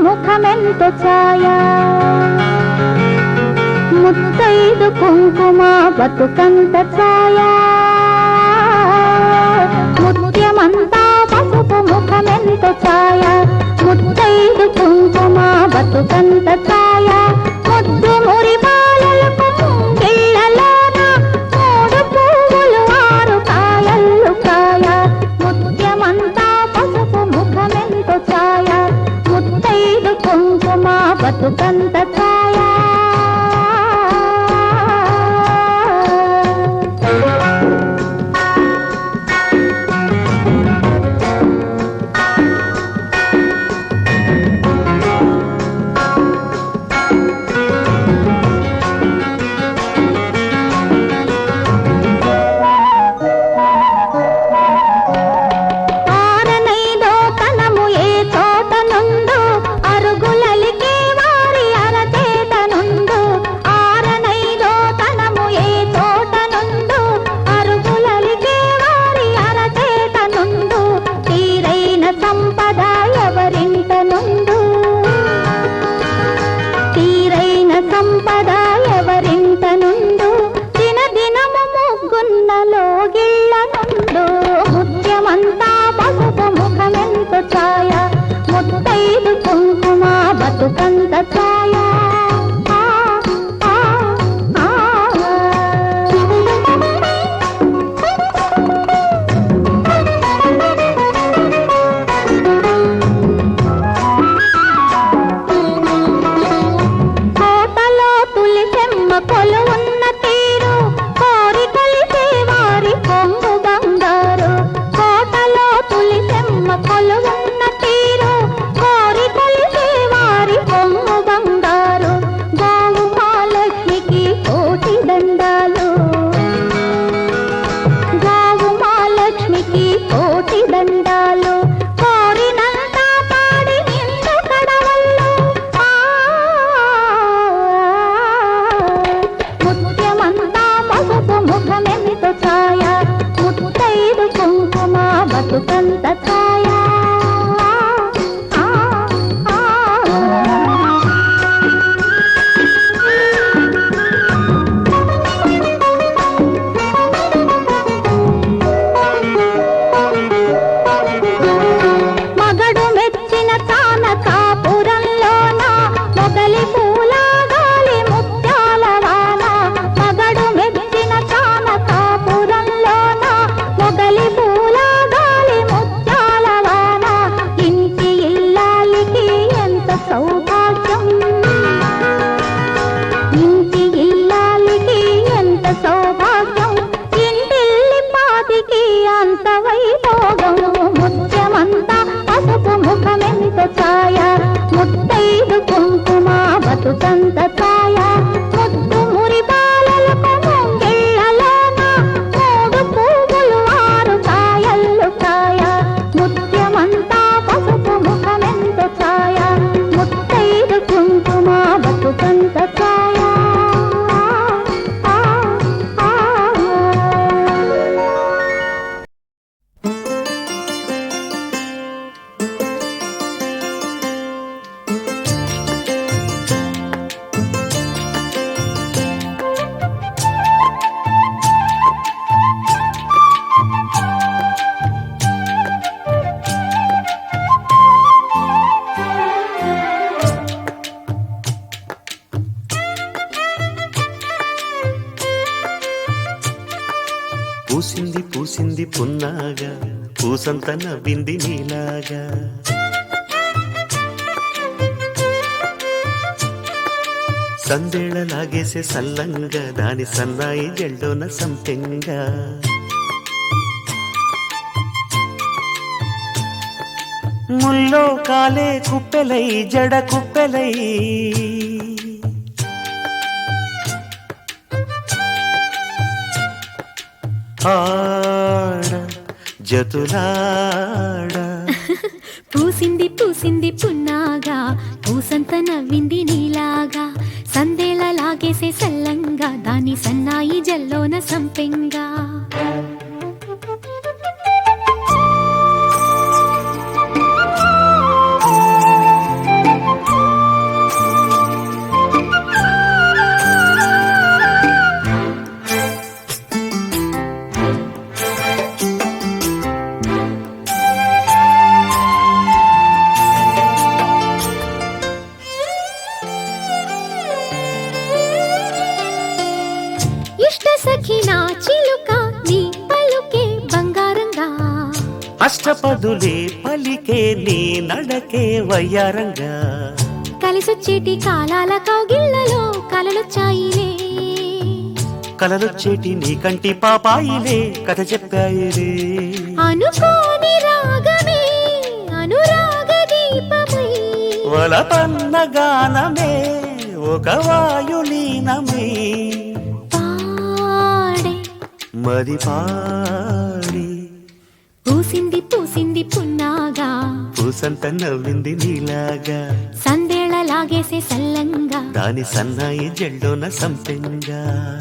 ముఖమెంత ఛాయా. ముత్తైదు కుంకుమ బతుకంత ఛాయా. ముత్యమంతా పసుపు ముఖమెంత ఛాయా. ముత్తైదు కుంకుమ బతుకంత ఛాయా. ముద్దు మురి சொந்த పూసింది పున్నాగా పూసంత నవ్వింది నీలాగా. సందేళలాగేసే సల్లంగా దాని సన్నాయి జల్లోన సంపెంగా. ముల్లో కాలే కుప్పెలై జడ కుప్పెలై. ఆ పూసింది పూసింది పున్నాగా పూసంత నవ్వింది నీలాగా. సందేలా లాగేసే సల్లంగా దాని సన్నాయి జల్లోన సంపెంగా. బదులే పలికే నీ నడకే వయ్యారంగా. కలిసొచ్చేటి కాలాల కౌగిళ్ళలో కలలొచ్చాయిలే. కలలొచ్చేటి నీ కంటి పాపాయిలే కథ చెప్పాయిలే. అనుకోని రాగమే అనురాగ దీపమై. వలపన్న గానమే ఒక వాయులీనమే పాడే. పాడి పూసింది పున్నాగా పూసంత నవ్వింది నీలాగా. సందేళ లాగేసే సల్లంగా. దాని సన్నాయి జెండోన సంపెంగా.